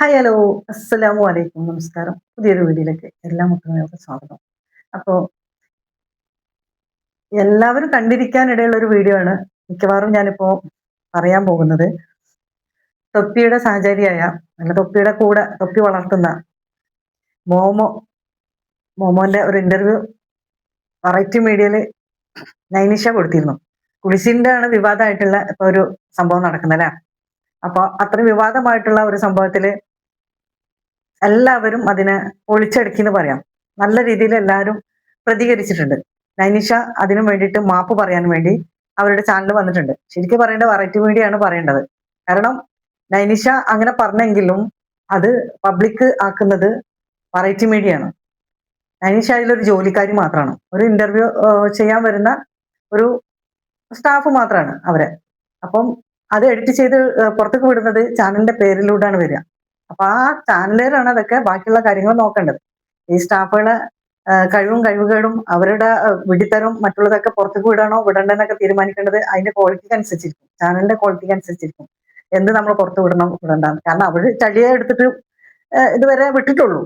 Hi hello അസ്സലാമു അലൈക്കും നമസ്കാരം പുതിയൊരു വീഡിയോയിലേക്ക് എല്ലാ മുട്ടുകാർക്കും സ്വാഗതം. അപ്പോൾ എല്ലാവരും കണ്ടിരിക്കാനിടയുള്ള ഒരു വീഡിയോ ആണ് മിക്കവാറും ഞാനിപ്പോ പറയാൻ പോകുന്നത്. തൊപ്പിയുടെ സഹചാരിയായ അല്ല തൊപ്പിയുടെ കൂടെ തൊപ്പി വളർത്തുന്ന മോമോ മോമോന്റെ ഒരു ഇന്റർവ്യൂ വെറൈറ്റി മീഡിയയിൽ നൈനിഷ കൊടുത്തിരുന്നു. കുളിസിന്റെ ആണ് വിവാദമായിട്ടുള്ള ഇപ്പൊ ഒരു സംഭവം നടക്കുന്നത് അല്ലേ? അപ്പൊ അത്രയും വിവാദമായിട്ടുള്ള ഒരു സംഭവത്തിൽ എല്ലാവരും അതിനെ ഒളിച്ചടക്കി എന്ന് പറയാം. നല്ല രീതിയിൽ എല്ലാവരും പ്രതികരിച്ചിട്ടുണ്ട്. നൈനിഷ അതിനു വേണ്ടിയിട്ട് മാപ്പ് പറയാൻ വേണ്ടി അവരുടെ ചാനൽ വന്നിട്ടുണ്ട്. ശരിക്കും പറയേണ്ട വെറൈറ്റി മീഡിയയാണ് പറയേണ്ടത്. കാരണം നൈനിഷ അങ്ങനെ പറഞ്ഞെങ്കിലും അത് പബ്ലിക് ആക്കുന്നത് വെറൈറ്റി മീഡിയയാണ് നൈനിഷ അതിലൊരു ജോലിക്കാരി മാത്രമാണ് ഒരു ഇന്റർവ്യൂ ചെയ്യാൻ വരുന്ന ഒരു സ്റ്റാഫ് മാത്രമാണ് അവരെ. അപ്പം അത് എഡിറ്റ് ചെയ്ത് പുറത്തേക്ക് വിടുന്നത് ചാനലിന്റെ പേരിലൂടെയാണ് വരിക. അപ്പൊ ആ ചാനലുകാരാണ് അതൊക്കെ ബാക്കിയുള്ള കാര്യങ്ങൾ നോക്കേണ്ടത്. ഈ സ്റ്റാഫുകളെ കഴിവും കഴിവുകേടും അവരുടെ വിടിത്തരവും മറ്റുള്ളതൊക്കെ പുറത്തേക്ക് വിടണോ വിടണ്ടെന്നൊക്കെ തീരുമാനിക്കേണ്ടത് അതിന്റെ ക്വാളിറ്റിക്ക് അനുസരിച്ചിരിക്കും. ചാനലിന്റെ ക്വാളിറ്റിക്ക് അനുസരിച്ചിരിക്കും. എന്ത് നമ്മൾ പുറത്ത് വിടണം വിടണ്ടെന്ന്. കാരണം അവർ ചളിയെ എടുത്തിട്ട് ഇതുവരെ വിട്ടിട്ടുള്ളൂ.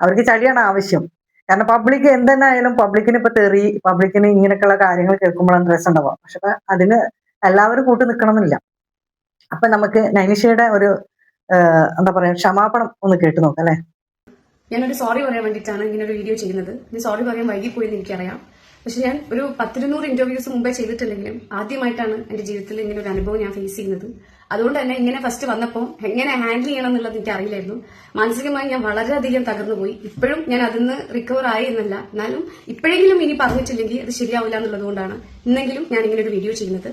അവർക്ക് ചളിയാണ് ആവശ്യം. കാരണം പബ്ലിക് എന്തെന്നായാലും പബ്ലിക്കിന് ഇപ്പൊ തെറി പബ്ലിക്കിന് ഇങ്ങനെയൊക്കെയുള്ള കാര്യങ്ങൾ കേൾക്കുമ്പോഴാണ് രസം ഉണ്ടാവുക പക്ഷെ അതിന് എല്ലാവരും കൂട്ടി നിൽക്കണമെന്നില്ല അപ്പൊ നമുക്ക് നൈനിഷയുടെ ഒരു എന്താ പറയാ ക്ഷമാപണം ഒന്ന് കേട്ടു നോക്കാം അല്ലെ? ഞാനൊരു സോറി പറയാൻ വേണ്ടിയിട്ടാണ് ഇങ്ങനെ ഒരു വീഡിയോ ചെയ്യുന്നത്. ഇനി സോറി പറയാൻ വൈകിപ്പോയെന്ന് എനിക്കറിയാം. പക്ഷെ ഞാൻ ഒരു പത്തിരുന്നൂറ് ഇന്റർവ്യൂസ് മുമ്പേ ചെയ്തിട്ടില്ലെങ്കിലും ആദ്യമായിട്ടാണ് എന്റെ ജീവിതത്തിൽ ഇങ്ങനെ ഒരു അനുഭവം ഞാൻ ഫേസ് ചെയ്യുന്നത്. അതുകൊണ്ട് തന്നെ ഇങ്ങനെ ഫസ്റ്റ് വന്നപ്പോൾ എങ്ങനെ ഹാൻഡിൽ ചെയ്യണം എന്നുള്ളത് എനിക്ക് അറിയില്ലായിരുന്നു മാനസികമായി ഞാൻ വളരെയധികം തകർന്നു പോയി ഇപ്പോഴും ഞാൻ അതിൽ നിന്ന് റിക്കവർ ആയി എന്നല്ല. എന്നാലും ഇപ്പോഴെങ്കിലും ഇനി പറഞ്ഞിട്ടില്ലെങ്കിൽ അത് ശരിയാവില്ല എന്നുള്ളത് കൊണ്ടാണ് ഇന്നെങ്കിലും ഞാൻ ഇങ്ങനെ ഒരു വീഡിയോ ചെയ്യുന്നത്.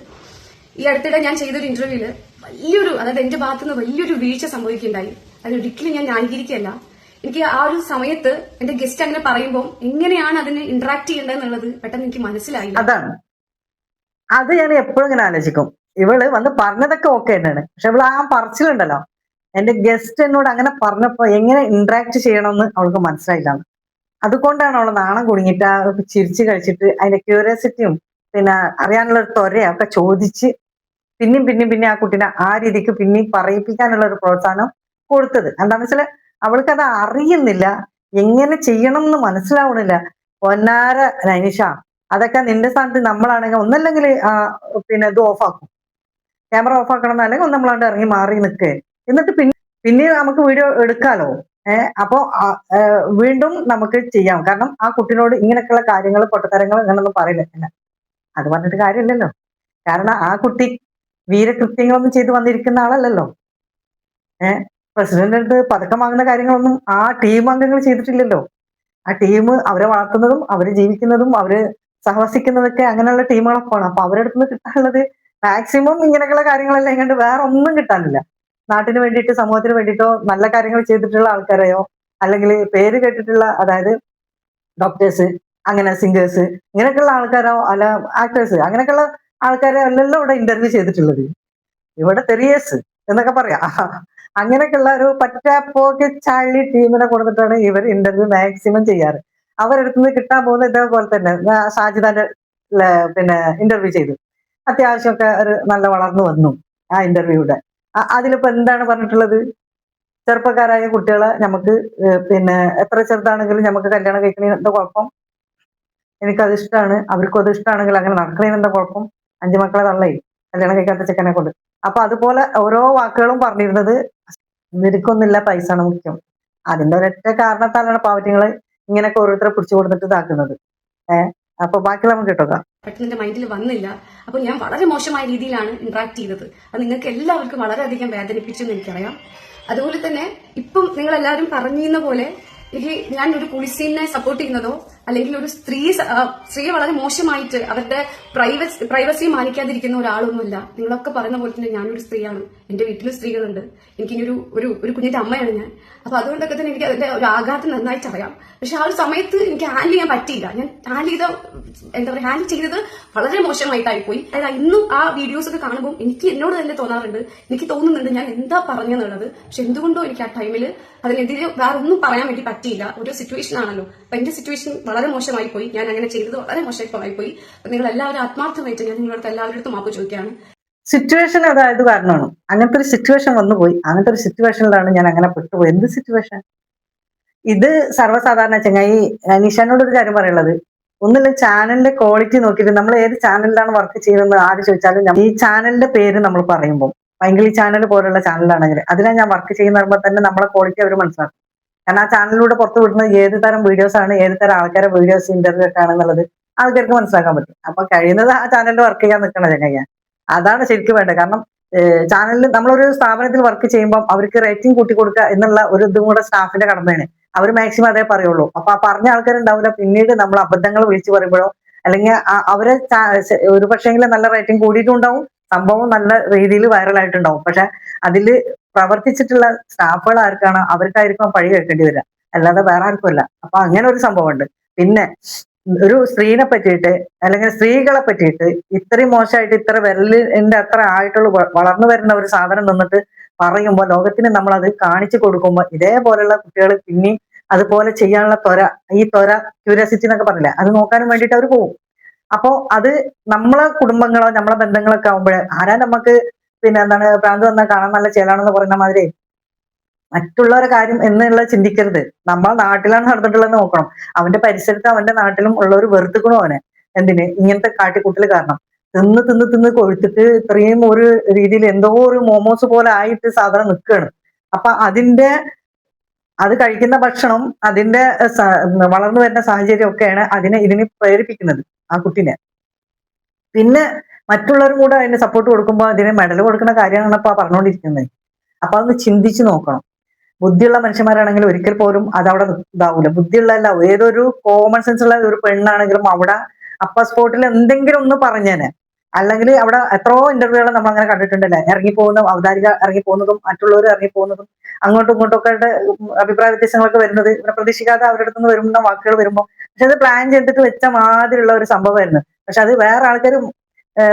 ഈ അടുത്തിടെ ഞാൻ ചെയ്തൊരു ഇന്റർവ്യൂവിൽ വലിയൊരു അതായത് എന്റെ ഭാഗത്തുനിന്ന് വലിയൊരു വീഴ്ച സംഭവിക്കുകയുണ്ടായി. അതിനൊരിക്കലും ഞാൻ ന്യായീകരിക്കുകയല്ല. എനിക്ക് ആ ഒരു സമയത്ത് എന്റെ ഗസ്റ്റ് അങ്ങനെ പറയുമ്പോൾ എങ്ങനെയാണ് അതിന് ഇന്ററാക്ട് ചെയ്യേണ്ടതെന്നുള്ളത് പെട്ടെന്ന് എനിക്ക് മനസ്സിലായി. അതാണ്. അത് ഞാൻ എപ്പോഴും ഇങ്ങനെ ആലോചിക്കും. ഇവൾ വന്ന് പറഞ്ഞതൊക്കെ ഓക്കെ തന്നെയാണ്. പക്ഷെ ഇവൾ ആ പറച്ചിലുണ്ടല്ലോ. എന്റെ ഗസ്റ്റ് എന്നോട് അങ്ങനെ പറഞ്ഞപ്പോ എങ്ങനെ ഇന്ററാക്ട് ചെയ്യണമെന്ന് അവൾക്ക് മനസ്സിലായില്ല. അതുകൊണ്ടാണ് അവൾ നാണം കുടുങ്ങിയിട്ട് ചിരിച്ചു കഴിച്ചിട്ട് അതിന്റെ ക്യൂരിയോസിറ്റിയും പിന്നെ അറിയാനുള്ള ഒരു ത്വരയൊക്കെ ചോദിച്ച് പിന്നെയും പിന്നെയും പിന്നെ ആ കുട്ടീനെ ആ രീതിക്ക് പിന്നെയും പറയിപ്പിക്കാനുള്ള ഒരു പ്രോത്സാഹനം കൊടുത്തത്. എന്താണെന്ന് വെച്ചാൽ അവൾക്ക് അത് അറിയുന്നില്ല. എങ്ങനെ ചെയ്യണം എന്ന് മനസ്സിലാവണില്ല. പൊന്നാര നൈനിഷ അതൊക്കെ നിന്റെ സ്ഥാനത്ത് നമ്മളാണെങ്കിൽ ഒന്നല്ലെങ്കിൽ പിന്നെ ഇത് ഓഫാക്കും. ക്യാമറ ഓഫ് ആക്കണം എന്നല്ലെങ്കിൽ ഒന്ന് നമ്മളാണ്ട് ഇറങ്ങി മാറി നിൽക്കുക എന്നിട്ട് പിന്നെ പിന്നെ നമുക്ക് വീഡിയോ എടുക്കാലോ. ഏഹ് അപ്പോ വീണ്ടും നമുക്ക് ചെയ്യാം. കാരണം ആ കുട്ടിനോട് ഇങ്ങനെയൊക്കെയുള്ള കാര്യങ്ങൾ പൊട്ടത്തരങ്ങൾ ഇങ്ങനൊന്നും പറയില്ല. അത് പറഞ്ഞിട്ട് കാര്യമില്ലല്ലോ. കാരണം ആ കുട്ടി വീരകൃത്യങ്ങളൊന്നും ചെയ്തു വന്നിരിക്കുന്ന ആളല്ലല്ലോ. ഏഹ് പ്രസിഡന്റ് അടുത്ത് പതക്കം വാങ്ങുന്ന കാര്യങ്ങളൊന്നും ആ ടീം അംഗങ്ങൾ ചെയ്തിട്ടില്ലല്ലോ. ആ ടീം അവരെ വളർത്തുന്നതും അവരെ ജീവിക്കുന്നതും അവർ സഹവസിക്കുന്നതൊക്കെ അങ്ങനെയുള്ള ടീമുകളൊക്കെയാണ്. അപ്പൊ അവരുടെ നിന്ന് കിട്ടാനുള്ളത് മാക്സിമം ഇങ്ങനെയുള്ള കാര്യങ്ങളെല്ലാം. ഇങ്ങോട്ട് വേറെ ഒന്നും കിട്ടാനില്ല. നാട്ടിന് വേണ്ടിയിട്ട് സമൂഹത്തിന് വേണ്ടിയിട്ടോ നല്ല കാര്യങ്ങൾ ചെയ്തിട്ടുള്ള ആൾക്കാരെയോ അല്ലെങ്കിൽ പേര് കേട്ടിട്ടുള്ള അതായത് ഡോക്ടേഴ്സ് അങ്ങനെ സിംഗേഴ്സ് ഇങ്ങനെയൊക്കെയുള്ള ആൾക്കാരോ അല്ല ആക്ടേഴ്സ് അങ്ങനെയൊക്കെയുള്ള ആൾക്കാരെ അല്ലല്ലോ ഇവിടെ ഇന്റർവ്യൂ ചെയ്തിട്ടുള്ളത്. ഇവിടെ തെറിയേഴ്സ് എന്നൊക്കെ പറയാം. അങ്ങനെയൊക്കെയുള്ള ഒരു പറ്റാപ്പോക്ക് ചാളി ടീമിനെ കൊടുത്തിട്ടാണ് ഇവർ ഇന്റർവ്യൂ മാക്സിമം ചെയ്യാറ്. അവരെടുത്ത് നിന്ന് കിട്ടാൻ പോകുന്ന ഇതേപോലെ തന്നെ ഷാജിദാന്റെ പിന്നെ ഇന്റർവ്യൂ ചെയ്തു. അത്യാവശ്യമൊക്കെ ഒരു നല്ല വളർന്നു വന്നു ആ ഇന്റർവ്യൂടെ അതിലിപ്പോ എന്താണ് പറഞ്ഞിട്ടുള്ളത്? ചെറുപ്പക്കാരായ കുട്ടികളെ നമുക്ക് പിന്നെ എത്ര ചെറുതാണെങ്കിലും നമുക്ക് കല്യാണം കഴിക്കണ എന്താ കുഴപ്പം? എനിക്കത് ഇഷ്ടമാണ് അവർക്കും അത് ഇഷ്ടമാണെങ്കിൽ അങ്ങനെ നടക്കണേന് എന്താ കുഴപ്പം? അഞ്ചു മക്കളെ തള്ളേ കല്യാണം കഴിക്കാത്ത ചെക്കനെ കൊണ്ട്. അപ്പൊ അതുപോലെ ഓരോ വാക്കുകളും പറഞ്ഞിരുന്നത് നിനക്കൊന്നുമില്ല പൈസ ആണ് മുഖ്യം. അതിന്റെ ഒരൊറ്റ കാരണത്താലാണ് പാവറ്റിങ്ങൾ ഇങ്ങനെയൊക്കെ ഓരോരുത്തരെ പിടിച്ചു കൊടുത്തിട്ട് ഇതാക്കുന്നത്. ഏഹ് അപ്പൊ ബാക്കി നമുക്ക് കിട്ടുക പെട്ടെന്ന് മൈൻഡിൽ വന്നില്ല. അപ്പൊ ഞാൻ വളരെ മോശമായ രീതിയിലാണ് ഇന്ററാക്ട് ചെയ്തത്. അത് നിങ്ങൾക്ക് എല്ലാവർക്കും വളരെയധികം വേദനിപ്പിച്ചു എന്ന് എനിക്കറിയാം. അതുപോലെ തന്നെ ഇപ്പം നിങ്ങൾ എല്ലാവരും പറഞ്ഞിരുന്ന പോലെ എനിക്ക് ഞാൻ ഒരു കുളിസീനെ സപ്പോർട്ട് ചെയ്യുന്നതോ അല്ലെങ്കിൽ ഒരു സ്ത്രീ സ്ത്രീ വളരെ മോശമായിട്ട് അവരുടെ പ്രൈവസി പ്രൈവസി മാനിക്കാതിരിക്കുന്ന ഒരാളൊന്നുമില്ല. നിങ്ങളൊക്കെ പറയുന്ന പോലെ തന്നെ ഞാനൊരു സ്ത്രീയാണ്. എന്റെ വീട്ടിൽ സ്ത്രീകളുണ്ട്. എനിക്ക് ഒരു ഒരു ഒരു കുഞ്ഞിന്റെ അമ്മയാണ് ഞാൻ. അപ്പൊ അതുകൊണ്ടൊക്കെ തന്നെ എനിക്ക് അതിന്റെ ഒരു ആഘാതം നന്നായിട്ട് അറിയാം. പക്ഷെ ആ ഒരു സമയത്ത് എനിക്ക് ഹാൻഡിൽ ചെയ്യാൻ പറ്റിയില്ല. ഞാൻ ഹാൻഡിൽ ചെയ്ത എന്താ പറയുക ഹാൻഡിൽ ചെയ്തത് വളരെ മോശമായിട്ടായി പോയി അതായത് ഇന്നും ആ വീഡിയോസ് ഒക്കെ കാണുമ്പോൾ എനിക്ക് എന്നോട് തന്നെ തോന്നാറുണ്ട്. എനിക്ക് തോന്നുന്നുണ്ട് ഞാൻ എന്താ പറഞ്ഞെന്നുള്ളത്. പക്ഷെ എന്തുകൊണ്ടോ എനിക്ക് ആ ടൈമിൽ അതിനെതിരെ വേറെ ഒന്നും പറയാൻ വേണ്ടി പറ്റിയില്ല. ഒരു സിറ്റുവേഷൻ ആണല്ലോ. അപ്പൊ എന്റെ സിറ്റുവേഷൻ വളരെ മോശമായി പോയി ഞാൻ അങ്ങനെ ചെയ്തത് വളരെ മോശമായി പോയി നിങ്ങൾ എല്ലാവരും ആത്മാർത്ഥമായിട്ട് ഞാൻ നിങ്ങളുടെ എല്ലാവരുടെ അടുത്തും മാപ്പ് ചോദിക്കുകയാണ്. സിറ്റുവേഷൻ അതായത് കാരണമാണ്. അങ്ങനത്തെ ഒരു സിറ്റുവേഷൻ വന്നുപോയി. അങ്ങനത്തെ ഒരു സിറ്റുവേഷനിലാണ് ഞാൻ അങ്ങനെ പെട്ടുപോയി എന്ത് സിറ്റുവേഷൻ ഇത് സർവസാധാരണ ചങ്ങായി നിഷാനോട് ഒരു കാര്യം പറയുള്ളത് ഒന്നില്ല ചാനലിന്റെ ക്വാളിറ്റി നോക്കിയിട്ട് നമ്മൾ ഏത് ചാനലിലാണ് വർക്ക് ചെയ്യുന്നത് ആര് ചോദിച്ചാലും ഞാൻ- ഈ ചാനലിന്റെ പേര് നമ്മൾ പറയുമ്പോൾ പൈങ്കിളി ചാനൽ പോലുള്ള ചാനലാണെങ്കിൽ അതിലാണ് ഞാൻ വർക്ക് ചെയ്യുന്ന പറയുമ്പോൾ തന്നെ നമ്മളെ ക്വാളിറ്റി അവർ മനസ്സിലാക്കും. കാരണം ആ ചാനലിലൂടെ പുറത്ത് വിടുന്ന ഏത് തരം വീഡിയോസ് ആണ് ഏത് തരം ആൾക്കാരെ വീഡിയോസ് ഇന്റർവ്യൂ ഒക്കെ ആണെന്നുള്ളത് ആൾക്കാർക്ക് മനസ്സിലാക്കാൻ പറ്റും. അപ്പൊ കഴിയുന്നത് ആ ചാനലിൽ വർക്ക് ചെയ്യാൻ നിൽക്കണം ചങ്ങയ്യ. അതാണ് ശരിക്കും വേണ്ടത്. കാരണം ചാനലിൽ നമ്മളൊരു സ്ഥാപനത്തിൽ വർക്ക് ചെയ്യുമ്പോൾ അവർക്ക് റേറ്റിംഗ് കൂട്ടി കൊടുക്കുക എന്നുള്ള ഒരു ഇതും കൂടെ സ്റ്റാഫിന്റെ കടമയാണ്. അവർ മാക്സിമം അതേ പറയുള്ളൂ. അപ്പൊ ആ പറഞ്ഞ ആൾക്കാരുണ്ടാവില്ല. പിന്നീട് നമ്മൾ അബദ്ധങ്ങൾ വിളിച്ചു പറയുമ്പോഴോ അല്ലെങ്കിൽ അവരെ ഒരു പക്ഷേങ്കിലും നല്ല റേറ്റിംഗ് കൂടിയിട്ടുണ്ടാവും. സംഭവം നല്ല രീതിയിൽ വൈറലായിട്ടുണ്ടാവും പക്ഷെ അതിൽ പ്രവർത്തിച്ചിട്ടുള്ള സ്റ്റാഫുകൾ ആർക്കാണ് അവർക്കായിരിക്കും പഴി കേൾക്കേണ്ടി വരിക. അല്ലാതെ വേറെ ആർക്കും അല്ല. അപ്പൊ അങ്ങനെ ഒരു സംഭവമുണ്ട്. പിന്നെ ഒരു സ്ത്രീനെ പറ്റിയിട്ട് അല്ലെങ്കിൽ സ്ത്രീകളെ പറ്റിയിട്ട് ഇത്രയും മോശമായിട്ട് ഇത്ര വിരലിന്റെ അത്ര ആയിട്ടുള്ള വളർന്നു വരുന്ന ഒരു സാധനം നിന്നിട്ട് പറയുമ്പോൾ ലോകത്തിന് നമ്മൾ അത് കാണിച്ചു കൊടുക്കുമ്പോൾ ഇതേപോലെയുള്ള കുട്ടികൾ പിന്നെയും അതുപോലെ ചെയ്യാനുള്ള ത്വര ഈ ത്വര ക്യൂരിയാസിറ്റി എന്നൊക്കെ പറഞ്ഞില്ലേ അത് നോക്കാനും വേണ്ടിയിട്ട് അവർ പോകും അപ്പോ അത് നമ്മളെ കുടുംബങ്ങളോ നമ്മളെ ബന്ധങ്ങളൊക്കെ ആകുമ്പോഴേ ആരാ നമുക്ക് പിന്നെ എന്താണ് പ്രാന്ത് വന്നാൽ കാണാൻ നല്ല ചേലാണെന്ന് പറയുന്ന മാതിരി മറ്റുള്ളവരുടെ കാര്യം എന്നുള്ള ചിന്തിക്കരുത്. നമ്മൾ നാട്ടിലാണ് നടന്നിട്ടുള്ളത് നോക്കണം. അവന്റെ പരിസരത്ത് അവന്റെ നാട്ടിലും ഉള്ളവർ വെറുത്തുക്കണോ അവനെ? എന്തിന്? ഇങ്ങനത്തെ കാട്ടിക്കൂട്ടൽ കാരണം. തിന്ന് തിന്ന് തിന്ന് കൊഴുത്തിട്ട് ഇത്രയും ഒരു രീതിയിൽ എന്തോ ഒരു മോമോസ് പോലെ ആയിട്ട് സാധനം നിൽക്കുകയാണ്. അപ്പൊ അതിന്റെ അത് കഴിക്കുന്ന ഭക്ഷണം അതിന്റെ വളർന്നു വരുന്ന സാഹചര്യം ഒക്കെയാണ് അതിനെ ഇതിനെ പ്രേരിപ്പിക്കുന്നത് ആ കുട്ടിനെ. പിന്നെ മറ്റുള്ളവരും കൂടെ അതിന് സപ്പോർട്ട് കൊടുക്കുമ്പോൾ അതിന് മെഡൽ കൊടുക്കുന്ന കാര്യമാണ് ഇപ്പൊ പറഞ്ഞുകൊണ്ടിരിക്കുന്നത് അപ്പൊ അതൊന്ന് ചിന്തിച്ചു നോക്കണം. ബുദ്ധിയുള്ള മനുഷ്യന്മാരാണെങ്കിൽ ഒരിക്കൽ പോലും അതവിടെ ഇതാവൂല. ബുദ്ധിയുള്ളതല്ല ഏതൊരു കോമൺ സെൻസ് ഉള്ള ഒരു പെണ്ണാണെങ്കിലും അവിടെ അപ്പ സ്പോട്ടിൽ എന്തെങ്കിലും ഒന്ന് പറഞ്ഞേനെ. അല്ലെങ്കിൽ അവിടെ എത്രയോ ഇന്റർവ്യൂകൾ നമ്മൾ അങ്ങനെ കണ്ടിട്ടുണ്ടല്ലേ? ഇറങ്ങിപ്പോകുന്ന അവതാരിക ഇറങ്ങിപ്പോകുന്നതും മറ്റുള്ളവർ ഇറങ്ങിപ്പോകുന്നതും അങ്ങോട്ടും ഇങ്ങോട്ടും ഒക്കെ ആയിട്ട് അഭിപ്രായ വ്യത്യാസങ്ങളൊക്കെ വരുന്നത്. ഇവിടെ പ്രതീക്ഷിക്കാതെ അവരുടെ അടുത്ത് നിന്ന് വരുന്ന വാക്കുകൾ വരുമ്പോൾ പക്ഷെ അത് പ്ലാൻ ചെയ്തിട്ട് വെച്ച മാതിരിയുള്ള ഒരു സംഭവമായിരുന്നു. പക്ഷെ അത് വേറെ ആൾക്കാർ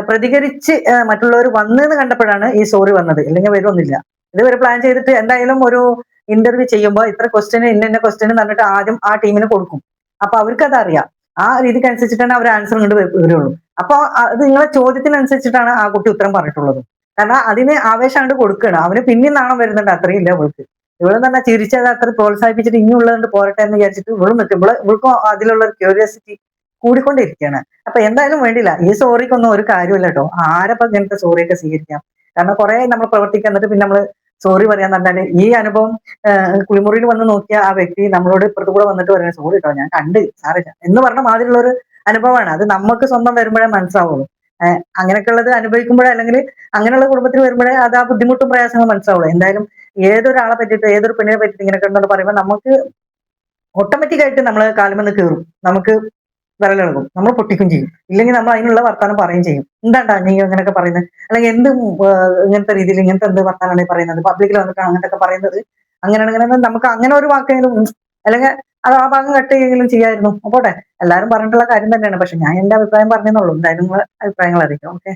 പ്രതികരിച്ച് മറ്റുള്ളവർ വന്നെന്ന് കണ്ടപ്പോഴാണ് ഈ സോറി വന്നത്. ഇല്ലെങ്കിൽ വരുമൊന്നില്ല ഇത് ഒരു പ്ലാൻ ചെയ്തിട്ട് എന്തായാലും ഒരു ഇന്റർവ്യൂ ചെയ്യുമ്പോൾ ഇത്ര ക്വസ്റ്റ്യൻ ഇന്ന ഇന്ന ക്വസ്റ്റ്യൻ പറഞ്ഞിട്ട് ആദ്യം ആ ടീമിന് കൊടുക്കും. അപ്പൊ അവർക്ക് അതറിയാം ആ രീതിക്ക് അനുസരിച്ചിട്ടാണ് അവർ ആൻസർ കൊണ്ട് വരുള്ളൂ. അപ്പൊ അത് നിങ്ങളെ ചോദ്യത്തിനനുസരിച്ചിട്ടാണ് ആ കുട്ടി ഉത്തരം പറഞ്ഞിട്ടുള്ളത്. കാരണം അതിന് ആവേശം അങ്ങോട്ട് കൊടുക്കുകയാണ് അവന് പിന്നെ നാണം വരുന്നുണ്ട് അത്രയും ഇല്ല അവൾക്ക് ഇവളും തന്നെ ചിരിച്ചത് അത്ര പ്രോത്സാഹിപ്പിച്ചിട്ട് ഇനിയുള്ളതുകൊണ്ട് പോരട്ടെ എന്ന് വിചാരിച്ചിട്ട് ഇവളും നിൽക്കും ഇവൾ ഇവൾക്കും അതിലുള്ള ഒരു ക്യൂരിയോസിറ്റി കൂടിക്കൊണ്ടിരിക്കുകയാണ്. അപ്പൊ എന്തായാലും വേണ്ടില്ല ഈ സോറിക്കൊന്നും ഒരു കാര്യമില്ല കേട്ടോ. ആരപ്പം ഇങ്ങനത്തെ സോറിയൊക്കെ സ്വീകരിക്കാം? കാരണം കുറെ നമ്മൾ പ്രവർത്തിക്കാൻ എന്നിട്ട് പിന്നെ നമ്മൾ സോറി പറയാൻ പറഞ്ഞാൽ ഈ അനുഭവം കുളിമുറിയിൽ വന്ന് നോക്കിയ ആ വ്യക്തി നമ്മളോട് ഇപ്പുറത്ത് കൂടെ വന്നിട്ട് പറയുന്നത് സോറി കേട്ടോ. ഞാൻ കണ്ട് സാറില്ല എന്ന് പറഞ്ഞ മാതിരിയുള്ള ഒരു അനുഭവമാണ്. അത് നമുക്ക് സ്വന്തം വരുമ്പോഴേ മനസ്സിലാവുള്ളൂ. അങ്ങനെയൊക്കെ ഉള്ളത് അനുഭവിക്കുമ്പോഴേ അല്ലെങ്കിൽ അങ്ങനെയുള്ള കുടുംബത്തിൽ വരുമ്പോഴേ അത് ആ ബുദ്ധിമുട്ടും പ്രയാസങ്ങളും മനസ്സിലാവുള്ളൂ. എന്തായാലും ഏതൊരാളെ പറ്റിയിട്ട് ഏതൊരു പെണ്ണിനെ പറ്റിയിട്ട് ഇങ്ങനെയൊക്കെ ഉണ്ടെന്ന് പറയുമ്പോൾ നമുക്ക് ഓട്ടോമാറ്റിക് ആയിട്ട് നമ്മൾ കാലുമെന്ന് കയറും നമുക്ക് വിരലിളകും നമ്മൾ പൊട്ടിക്കും ചെയ്യും. ഇല്ലെങ്കിൽ നമ്മൾ അതിനുള്ള വർത്താനം പറയുകയും ചെയ്യും. എന്താണ്ടാ നീ അങ്ങനെയൊക്കെ പറയുന്നത്? അല്ലെങ്കിൽ എന്ത് ഇങ്ങനത്തെ രീതിയിൽ ഇങ്ങനത്തെ എന്ത് വർത്താനാണ് പറയുന്നത്? പബ്ലിക്കിൽ വന്നിട്ടാണ് അങ്ങനത്തെ പറയുന്നത്. അങ്ങനെയാണ് ഇങ്ങനെ നമുക്ക് അങ്ങനെ ഒരു വാക്കെങ്കിലും അല്ലെങ്കിൽ അത് ആ ഭാഗം കട്ട് ചെയ്യുകയെങ്കിലും ചെയ്യായിരുന്നു അപ്പോട്ടെ എല്ലാവരും പറഞ്ഞിട്ടുള്ള കാര്യം തന്നെയാണ്. പക്ഷെ ഞാൻ എന്റെ അഭിപ്രായം പറഞ്ഞെന്നുള്ളൂ എന്തായാലും നിങ്ങളെ അഭിപ്രായങ്ങൾ അറിയിക്കാം ഓക്കെ